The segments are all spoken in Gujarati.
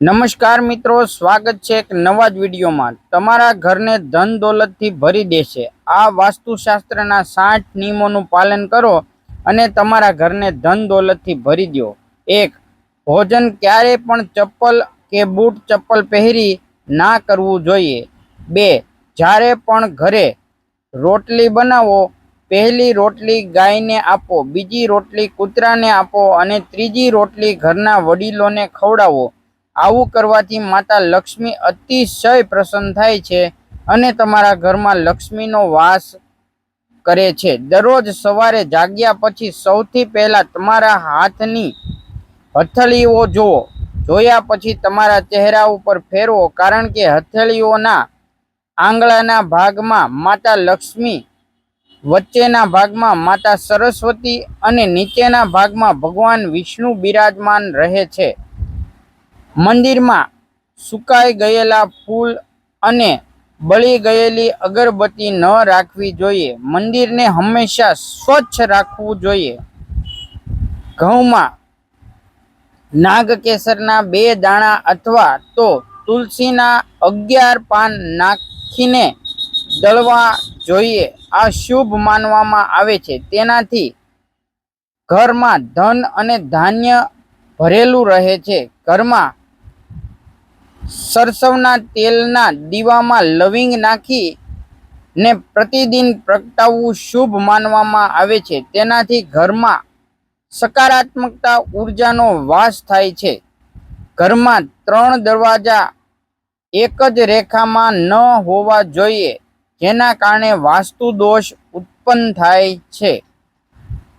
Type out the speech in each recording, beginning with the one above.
નમસ્કાર મિત્રો, સ્વાગત છે એક નવા જ વિડીયોમાં. તમારા ઘરને ધન દોલતથી ભરી દેશે. આ વાસ્તુશાસ્ત્રના સાઠ નિયમોનું પાલન કરો અને તમારા ઘરને ધન દોલતથી ભરી દો. એક, ભોજન ક્યારે પણ ચપ્પલ કે બૂટ ચપ્પલ પહેરી ના કરવું જોઈએ. બે, જ્યારે પણ ઘરે રોટલી બનાવો, પહેલી રોટલી ગાયને આપો, બીજી રોટલી કૂતરાને આપો અને ત્રીજી રોટલી ઘરના વડીલોને ખવડાવો. આવું કરવાથી માતા લક્ષ્મી અતિશય પ્રસન્ન થાય છે અને તમારા ઘરમાં લક્ષ્મીનો વાસ કરે છે. દરરોજ સવારે જાગ્યા પછી સૌથી પહેલા તમારા હાથની હથેળીઓ જુઓ. જોયા પછી તમારા ચહેરા ઉપર ફેરવો કારણ કે હથેળીઓના આંગળાના ભાગમાં માતા લક્ષ્મી, વચ્ચેના ભાગમાં માતા સરસ્વતી અને નીચેના ભાગમાં ભગવાન વિષ્ણુ બિરાજમાન રહે છે. મંદિરમાં સુકાઈ ગયેલા ફૂલ અને બળી ગયેલી અગરબત્તી ન રાખવી જોઈએ. મંદિરને હંમેશા સ્વચ્છ રાખવું જોઈએ. ઘઉંમાં નાગકેસરના બે દાણા અથવા તો તુલસીના અગિયાર પાન નાખીને દળવા જોઈએ. આ શુભ માનવામાં આવે છે. તેનાથી ઘરમાં ધન અને ધાન્ય ભરેલું રહે છે. ઘરમાં સરસવના તેલના દીવામાં લવિંગ નાખી ને પ્રતિદિન પ્રગટાવવું શુભ માનવામાં આવે છે. તેનાથી ઘરમાં સકારાત્મકતા, ઉર્જાનો વાસ થાય છે. ઘરમાં ત્રણ દરવાજા એક જ રેખામાં ન હોવા જોઈએ, જેના કારણે વાસ્તુ દોષ ઉત્પન્ન થાય છે.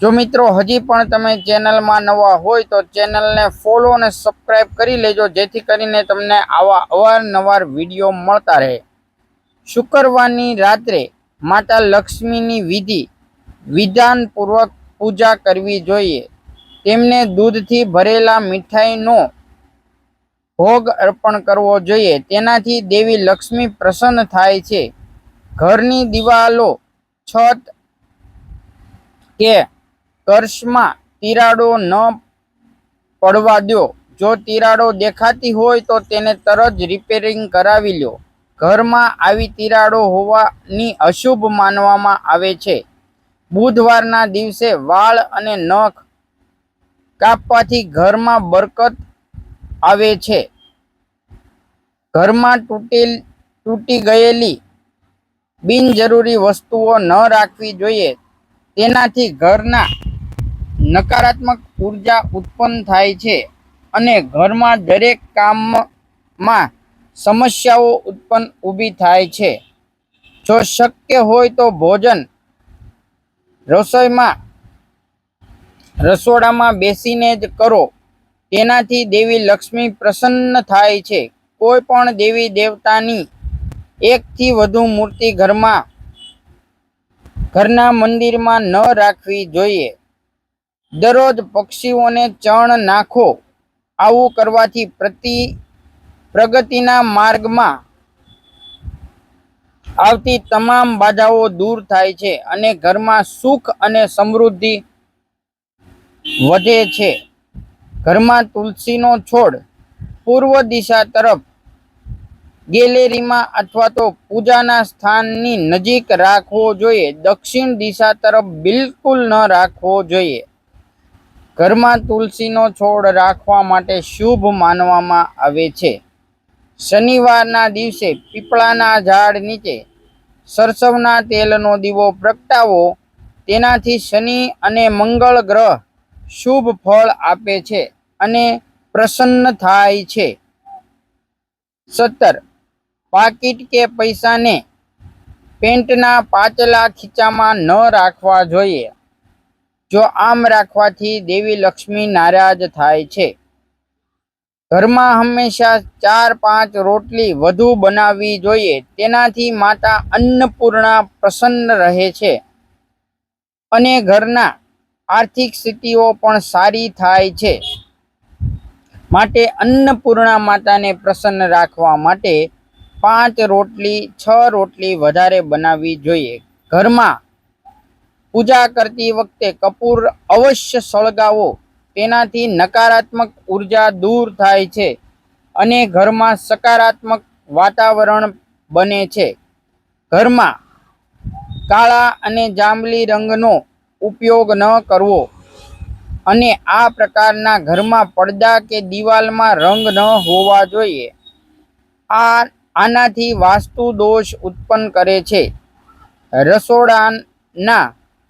જો મિત્રો, હજી પણ તમે ચેનલમાં નવા હોય તો ચેનલને ફોલો અને સબસ્ક્રાઈબ કરી લેજો, જેથી કરીને તમને આવા અવારનવાર વીડિયો મળતા રહે. શુક્રવારની રાત્રે માતા લક્ષ્મીની વિધિ વિધાનપૂર્વક પૂજા કરવી જોઈએ. તેમને દૂધથી ભરેલા મીઠાઈનો ભોગ અર્પણ કરવો જોઈએ. તેનાથી દેવી લક્ષ્મી પ્રસન્ન થાય છે. ઘરની દિવાલો, છત કે કર્ષમાં તિરાડો ન પડવા દો. જો તિરાડો દેખાતી હોય તો તેને તરત જ રિપેરિંગ કરાવી લો. ઘરમાં આવી તિરાડો હોવાની અશુભ માનવામાં આવે છે. બુધવારના દિવસે વાળ અને નખ કાપવાથી ઘરમાં બરકત આવે છે. ઘરમાં તૂટેલ, તૂટી ગયેલી બિનજરૂરી વસ્તુઓ ન રાખવી જોઈએ. તેનાથી ઘરના નકારાત્મક ઊર્જા ઉત્પન્ન થાય છે અને ઘરમાં દરેક કામમાં સમસ્યાઓ ઉત્પન્ન ઊભી થાય છે. જો શક્ય હોય તો ભોજન રસોઈમાં રસોડામાં બેસીને જ કરો. તેનાથી દેવી લક્ષ્મી પ્રસન્ન થાય છે. કોઈ પણ દેવી દેવતાની એકથી વધુ મૂર્તિ ઘરમાં ઘરના મંદિરમાં ન રાખવી જોઈએ. દરરોજ પક્ષીઓને ચણ નાખો. આવું કરવાથી પ્રતિ પ્રગતિના માર્ગમાં આવતી તમામ બાધાઓ દૂર થાય છે અને ઘરમાં સુખ અને સમૃદ્ધિ વધે છે. ઘરમાં તુલસીનો છોડ પૂર્વ દિશા તરફ, ગેલેરીમાં અથવા તો પૂજાના સ્થાનની નજીક રાખવો જોઈએ. દક્ષિણ દિશા તરફ બિલકુલ ન રાખવો જોઈએ. ઘરમાં તુલસીનો છોડ રાખવા માટે શુભ માનવામાં આવે છે. શનિવારના દિવસે પીપળાના ઝાડ નીચે સરસવના તેલનો દીવો પ્રગટાવો. તેનાથી શનિ અને મંગળ ગ્રહ શુભ ફળ આપે છે અને પ્રસન્ન થાય છે. સત્તર, પાકીટ કે પૈસાને પેન્ટના પાચલા ખીચામાં ન રાખવા જોઈએ. જો આમ રાખવાથી દેવી લક્ષ્મી નારાજ થાય છે. ઘરમાં હંમેશા ચાર પાંચ રોટલી વધુ બનાવવી જોઈએ. તેનાથી માતા અન્નપૂર્ણા પ્રસન્ન રહે છે. અને ઘરના આર્થિક સ્થિતિઓ પણ સારી થાય છે. માટે અન્નપૂર્ણા માતાને પ્રસન્ન રાખવા માટે પાંચ રોટલી, છ રોટલી વધારે બનાવવી જોઈએ. ઘરમાં પૂજા કરતી વખતે કપૂર અવશ્ય સળગાવો. તેનાથી નકારાત્મક ઊર્જા દૂર થાય છે અને ઘરમાં સકારાત્મક વાતાવરણ બને છે. ઘરમાં કાળા અને જાંબલી રંગનો ઉપયોગ ન કરવો અને આ પ્રકારના ઘરમાં પડદા કે દિવાલમાં રંગ ન હોવા જોઈએ. આ આનાથી વાસ્તુ દોષ ઉત્પન્ન કરે છે. રસોડાના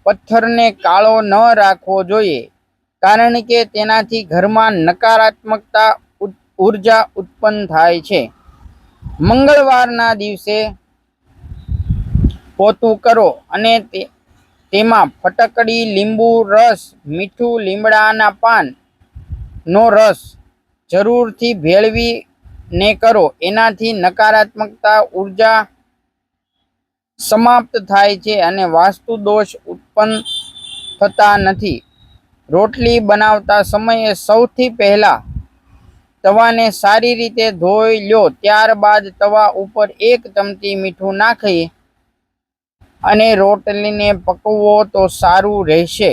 પથ્થરને કાળો ન રાખવો જોઈએ, કારણ કે તેનાથી ઘરમાં નકારાત્મકતા ઊર્જા ઉત્પન્ન થાય છે. મંગળવારના દિવસે પોતું કરો અને તેમાં ફટકડી લીંબુ રસ, મીઠું લીમડાના પાન નો રસ જરૂરથી ભેળવીને કરો. એનાથી નકારાત્મકતા, ઊર્જા સમાપ્ત થાય છે અને વાસ્તુ દોષ ઉત્પન્ન થતા નથી. રોટલી બનાવતા સમયે સૌથી પહેલા તવાને સારી રીતે ધોઈ લો ત્યારબાદ તવા ઉપર એક ચમચી મીઠું નાખી અને રોટલીને પકવો તો સારું રહેશે.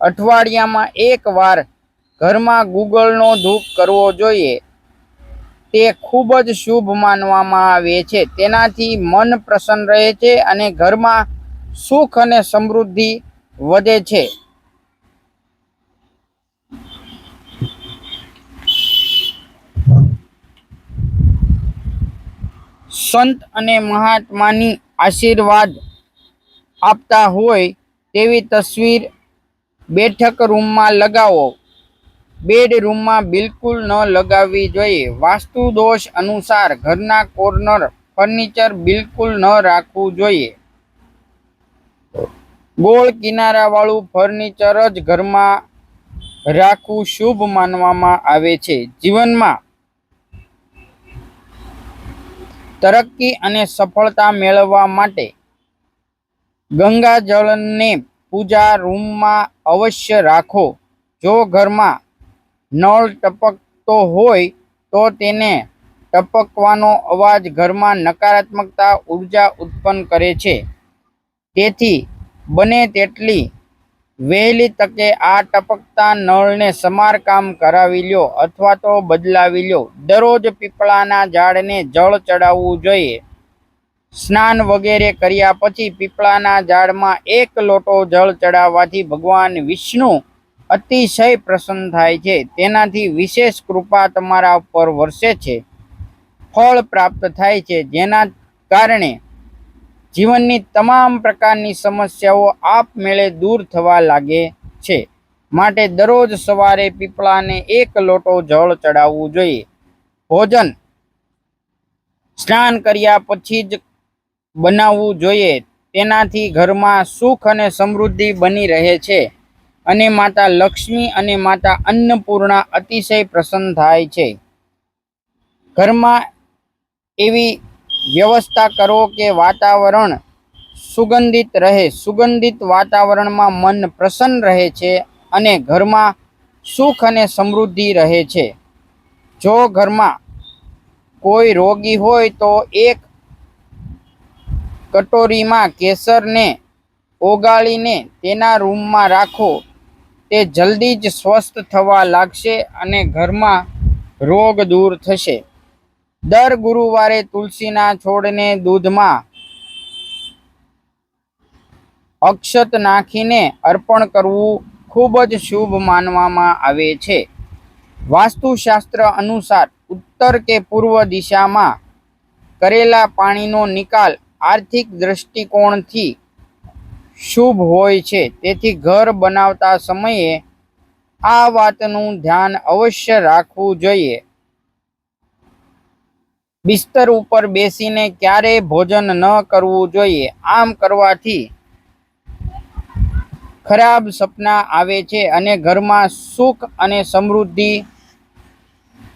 અઠવાડિયામાં એક વાર ઘરમાં ગૂગલનો ધૂપ કરવો જોઈએ. તે ખૂબ જ શુભ માનવામાં આવે છે. તેનાથી મન પ્રસન્ન રહે છે અને ઘરમાં સુખ અને સમૃદ્ધિ વધે છે. સંત અને મહાત્માની આશીર્વાદ આપતા હોય તેવી તસવીર બેઠક રૂમમાં લગાવો. બેડરૂમમાં બિલકુલ ન લગાવવી જોઈએ. વાસ્તુ દોષ અનુસાર ઘરના કોર્નર ફર્નિચર બિલકુલ ન રાખવું જોઈએ. ગોળ કિનારાવાળું ફર્નિચર જ ઘરમાં રાખવું શુભ માનવામાં આવે છે. જીવનમાં તરક્કી અને સફળતા મેળવવા માટે ગંગાજળને પૂજા રૂમમાં અવશ્ય રાખો. જો ઘરમાં નળ ટપકતો હોય તો તેને ટપકવાનો અવાજ ઘરમાં નકારાત્મકતા ઊર્જા ઉત્પન્ન કરે છે. તેથી બને તેટલી વહેલી તકે આ ટપકતા નળને સમારકામ કરાવી લ્યો અથવા તો બદલાવી લ્યો. દરરોજ પીપળાના ઝાડને જળ ચડાવવું જોઈએ. સ્નાન વગેરે કર્યા પછી પીપળાના ઝાડમાં એક લોટો જળ ચડાવવાથી ભગવાન વિષ્ણુ અતિશય પ્રસન્ન થાય છે. તેનાથી વિશેષ કૃપા તમારા ઉપર વરસે છે. ફળ પ્રાપ્ત થાય છે. જેના કારણે જીવનની તમામ પ્રકારની સમસ્યાઓ આપમેળે દૂર થવા લાગે છે. માટે દરરોજ સવારે પીપળાને એક લોટો જળ ચડાવવું જોઈએ. ભોજન સ્નાન કર્યા પછી જ બનાવવું જોઈએ. તેનાથી ઘરમાં સુખ અને સમૃદ્ધિ બની રહે છે. અને માતા લક્ષ્મી અને માતા અન્નપૂર્ણા અતિશય પ્રસન્ન થાય છે. ઘરમાં એવી વ્યવસ્થા કરો કે વાતાવરણ સુગંધિત રહે. સુગંધિત વાતાવરણમાં મન પ્રસન્ન રહે છે અને ઘરમાં સુખ અને સમૃદ્ધિ રહે છે. જો ઘરમાં કોઈ રોગી હોય તો એક કટોરીમાં કેસરને ઓગાળીને તેના રૂમમાં રાખો. તે જલ્દી જ સ્વસ્થ થવા લાગશે અને ઘરમાં રોગ દૂર થશે. દર ગુરુવારે તુલસીના છોડને દૂધમાં અક્ષત નાખીને અર્પણ કરવું ખૂબ જ શુભ માનવામાં આવે છે. વાસ્તુશાસ્ત્ર અનુસાર ઉત્તર કે પૂર્વ દિશામાં કરેલા પાણીનો નિકાલ આર્થિક દૃષ્ટિકોણથી શુભ હોય છે. તેથી ઘર બનાવતા સમયે આ વાતનું ધ્યાન અવશ્ય રાખવું જોઈએ. બિસ્તર ઉપર બેસીને ક્યારેય ભોજન ન કરવું જોઈએ. આમ કરવાથી ખરાબ સપના આવે છે અને ઘરમાં સુખ અને સમૃદ્ધિ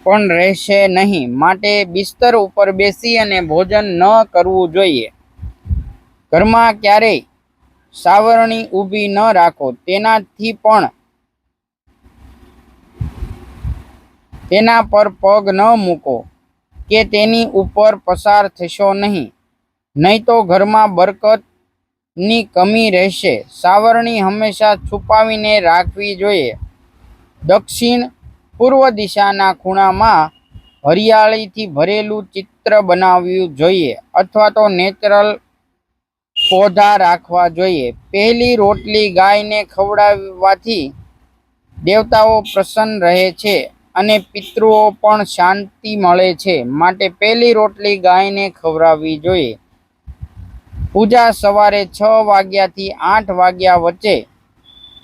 પણ રહેશે નહીં. માટે બિસ્તર ઉપર બેસી અને ભોજન ન કરવું જોઈએ. ઘરમાં ક્યારેય સાવરણી ઊભી ન રાખો. તેનાથી પણ તેના પર પગ ન મૂકો કે તેની ઉપર પસાર થશો નહીં. નહીં તો ઘરમાં બરકતની કમી રહેશે. સાવરણી હંમેશા છુપાવીને રાખવી જોઈએ. દક્ષિણ પૂર્વ દિશાના ખૂણામાં હરિયાળીથી ભરેલું ચિત્ર બનાવવું જોઈએ અથવા તો નેચરલ પૌધા રાખવા જોઈએ. પહેલી રોટલી ગાયને ખવડાવવાથી દેવતાઓ પ્રસન્ન રહે છે અને પિતૃઓ પણ શાંતિ મળે છે. માટે પહેલી રોટલી ગાયને ખવડાવવી જોઈએ. પૂજા સવારે છ વાગ્યાથી આઠ વાગ્યા વચ્ચે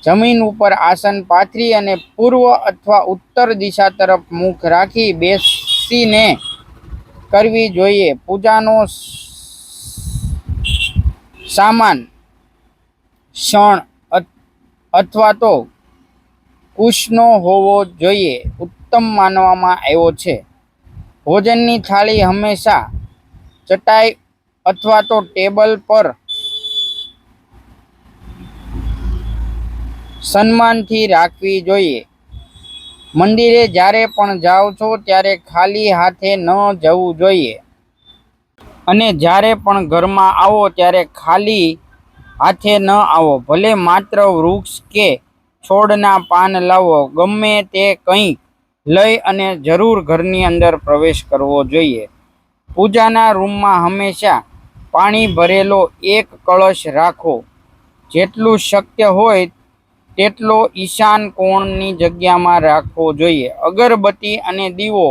જમીન ઉપર આસન પાથરી અને પૂર્વ અથવા ઉત્તર દિશા તરફ મુખ રાખી બેસીને કરવી જોઈએ. પૂજાનો સામાન શણ અથવા તો કુશનો હોવો જોઈએ ઉત્તમ માનવામાં આવ્યો છે. ભોજનની થાળી હંમેશા ચટાઈ અથવા તો ટેબલ પર સન્માનથી રાખવી જોઈએ. મંદિરે જ્યારે પણ જાઓ છો ત્યારે ખાલી હાથે ન જવું જોઈએ. અને જ્યારે પણ ઘરમાં આવો ત્યારે ખાલી હાથે ન આવો. ભલે માત્ર વૃક્ષ કે છોડના પાન લાવો, ગમે તે કંઈક લઈ અને જરૂર ઘરની અંદર પ્રવેશ કરવો જોઈએ. પૂજાના રૂમમાં હંમેશા પાણી ભરેલો એક કળશ રાખો. જેટલું શક્ય હોય તેટલો ઈશાન કોણની જગ્યામાં રાખવો જોઈએ. અગરબત્તી અને દીવો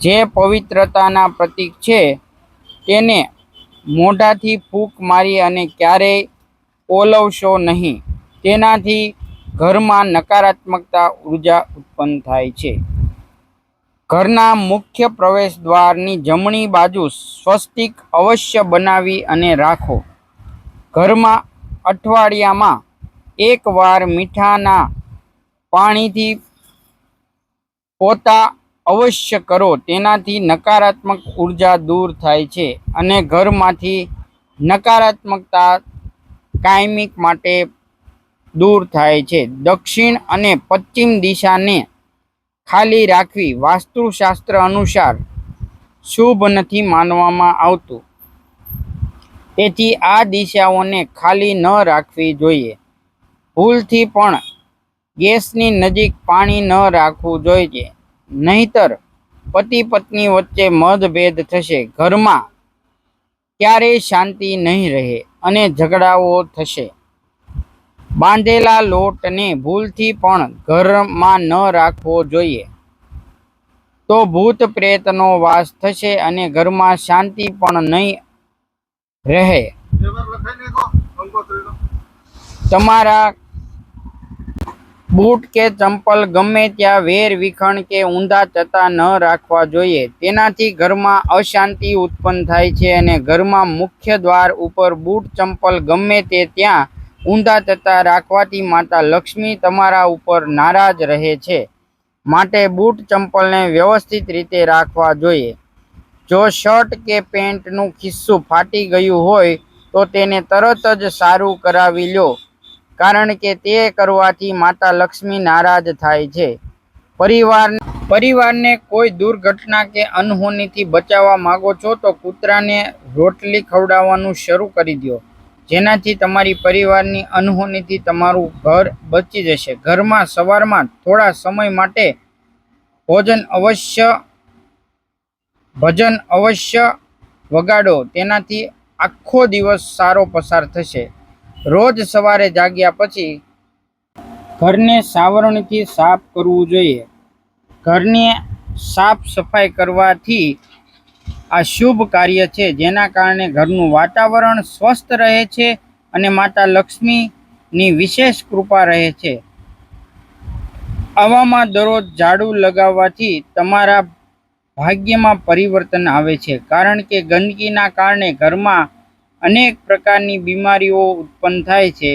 જે પવિત્રતાના પ્રતીક છે તેને મોઢાથી ફૂંક મારી અને ક્યારેય ઓલવશો નહીં. તેનાથી ઘરમાં નકારાત્મકતા ઊર્જા ઉત્પન્ન થાય છે. ઘરના મુખ્ય પ્રવેશ દ્વારની જમણી બાજુ સ્વસ્તિક અવશ્ય બનાવી અને રાખો. ઘરમાં અઠવાડિયામાં એકવાર મીઠાના પાણીથી પોતા અવશ્ય કરો. તેનાથી નકારાત્મક ઊર્જા દૂર થાય છે અને ઘરમાંથી નકારાત્મકતા કાયમિક માટે દૂર થાય છે. દક્ષિણ અને પશ્ચિમ દિશાને ખાલી રાખવી વાસ્તુશાસ્ત્ર અનુસાર શુભ નથી માનવામાં આવતું. તેથી આ દિશાઓને ખાલી ન રાખવી જોઈએ. ભૂલથી પણ ગેસની નજીક પાણી ન રાખવું જોઈએ. નહીતર પતિ પત્ની વચ્ચે મતભેદ થશે. ઘરમાં ક્યારેય શાંતિ નહીં રહે અને ઝઘડાઓ થશે. બાંધેલા લોટને ભૂલથી પણ ઘરમાં ન રાખવો જોઈએ. તો ભૂત પ્રેતનો વાસ થશે અને ઘરમાં શાંતિ પણ નહીં રહે. તમારા બૂટ કે ચંપલ ગમે ત્યાં વેર વિખણ કે ઊંધા ચતા ન રાખવા જોઈએ. તેનાથી ઘરમાં અશાંતિ ઉત્પન્ન થાય છે અને ઘરમાં મુખ્ય દ્વાર ઉપર બૂટ, ચંપલ ગમે તે ત્યાં ઊંધા ચતા રાખવાથી માતા લક્ષ્મી તમારા ઉપર નારાજ રહે છે. માટે બૂટ, ચંપલને વ્યવસ્થિત રીતે રાખવા જોઈએ. જો શર્ટ કે પેન્ટનું ખિસ્સું ફાટી ગયું હોય તો તેને તરત જ સારું કરાવી લો. કારણ કે તે કરવાથી માતા લક્ષ્મી નારાજ થાય છે. પરિવાર પરિવારને કોઈ દુર્ઘટના કે અનહોનીથી બચાવવા માંગો છો તો કૂતરાને રોટલી ખવડાવવાનું શરૂ કરી દો. જેનાથી તમારી પરિવારની અનહોનીથી તમારું ઘર બચી જશે. ઘરમાં સવારમાં થોડા સમય માટે ભોજન અવશ્ય ભજન અવશ્ય વગાડો. તેનાથી આખો દિવસ સારો પસાર થશે. રોજ સવારે જાગ્યા પછી ઘરને સાવરણથી સાફ કરવું જોઈએ. ઘરને સાફ સફાઈ કરવાથી આ શુભ કાર્ય છે, જેના કારણે ઘરનું વાતાવરણ સ્વસ્થ રહે છે અને માતા લક્ષ્મીની વિશેષ કૃપા રહે છે. આવામાં દરરોજ ઝાડુ લગાવવાથી તમારા ભાગ્યમાં પરિવર્તન આવે છે, કારણ કે ગંદકીના કારણે ઘરમાં અનેક પ્રકારની બીમારીઓ ઉત્પન્ન થાય છે.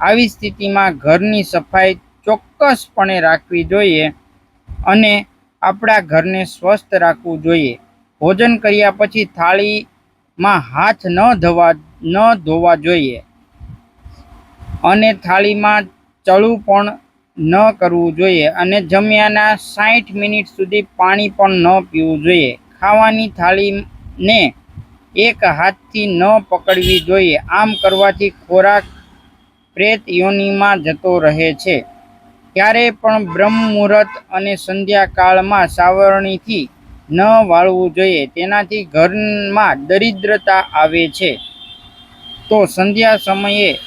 આવી સ્થિતિમાં ઘરની સફાઈ ચોક્કસપણે રાખવી જોઈએ અને આપણા ઘરને સ્વસ્થ રાખવું જોઈએ. ભોજન કર્યા પછી થાળીમાં હાથ ન ધોવા ન ધોવા જોઈએ અને થાળીમાં ચળું પણ ન કરવું જોઈએ અને જમ્યાના સાઠ મિનિટ સુધી પાણી પણ ન પીવું જોઈએ. ખાવાની થાળીને એક હાથથી ન પકડવી જોઈએ. આમ કરવાથી ખોરાક પ્રેત યોનિમાં જતો રહે છે. ક્યારેય પણ બ્રહ્મ મુહૂર્ત અને સંધ્યાકાળમાં સાવરણીથી ન વાળવું જોઈએ. તેનાથી ઘરમાં દરિદ્રતા આવે છે. તો સંધ્યા સમયે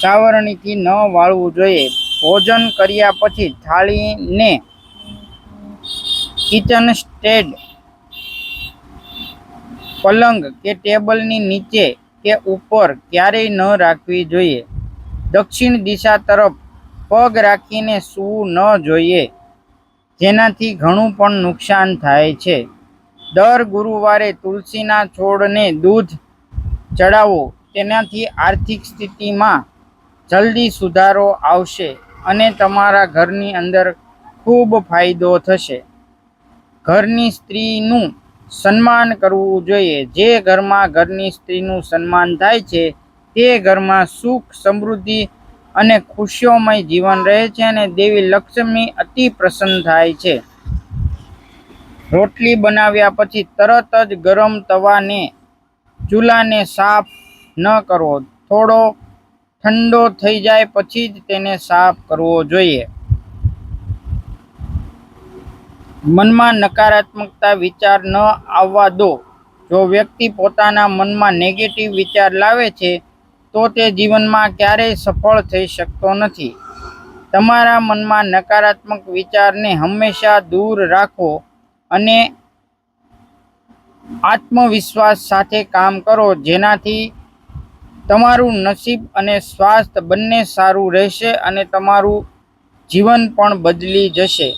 સાવરણીથી ન વાળવું જોઈએ. ભોજન કર્યા પછી થાળીને કિચન સ્ટેન્ડ પલંગ કે ટેબલની નીચે કે ઉપર ક્યારેય ન રાખવી જોઈએ. દક્ષિણ દિશા તરફ પગ રાખીને સૂવું ન જોઈએ, જેનાથી ઘણું પણ નુકસાન થાય છે. દર ગુરુવારે તુલસીના છોડને દૂધ ચડાવો, તેનાથી આર્થિક સ્થિતિમાં જલ્દી સુધારો આવશે અને તમારા ઘરની અંદર ખૂબ ફાયદો થશે. ઘરની સ્ત્રીનું સન્માન કરવું જોઈએ. જે ઘરમાં ઘરની સ્ત્રીનું સન્માન થાય છે, તે ઘરમાં સુખ, સમૃદ્ધિ અને ખુશીઓમય જીવન રહે છે અને દેવી લક્ષ્મી અતિ પ્રસન્ન થાય છે. રોટલી બનાવ્યા પછી તરત જ ગરમ તવાને, ચૂલાને સાફ ન કરવો થોડો ઠંડો થઈ જાય પછી જ તેને સાફ કરવો જોઈએ. મનમાં નકારાત્મકતા વિચાર ન આવવા દો. જો વ્યક્તિ પોતાના મનમાં નેગેટિવ વિચાર લાવે છે, તો તે જીવનમાં ક્યારેય સફળ થઈ શકતો નથી. તમારા મનમાં નકારાત્મક વિચારને હંમેશા દૂર રાખો અને આત્મવિશ્વાસ સાથે કામ કરો, જેનાથી તમારું નસીબ અને સ્વાસ્થ્ય બંને સારું રહેશે અને તમારું જીવન પણ બદલી જશે.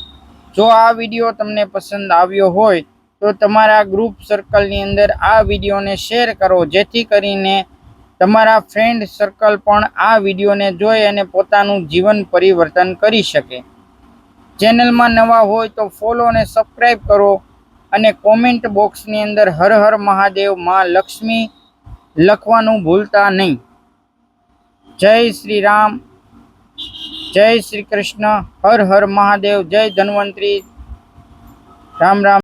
જો આ વીડિયો તમને પસંદ આવ્યો હોય, તો તમારા ગ્રુપ સર્કલની અંદર આ વિડીયોને શેર કરો. જેથી કરીને તમારા ફ્રેન્ડ સર્કલ પણ આ વિડીયોને જોઈ અને પોતાનું જીવન પરિવર્તન કરી શકે. ચેનલમાં નવા હોય તો ફોલો અને સબસ્ક્રાઈબ કરો અને કોમેન્ટ બોક્સની અંદર હર હર મહાદેવમાં લક્ષ્મી લખવાનું ભૂલતા નહીં. જય શ્રી રામ. જય શ્રી કૃષ્ણ હર હર મહાદેવ જય ધન્વંતરી. રામ રામ.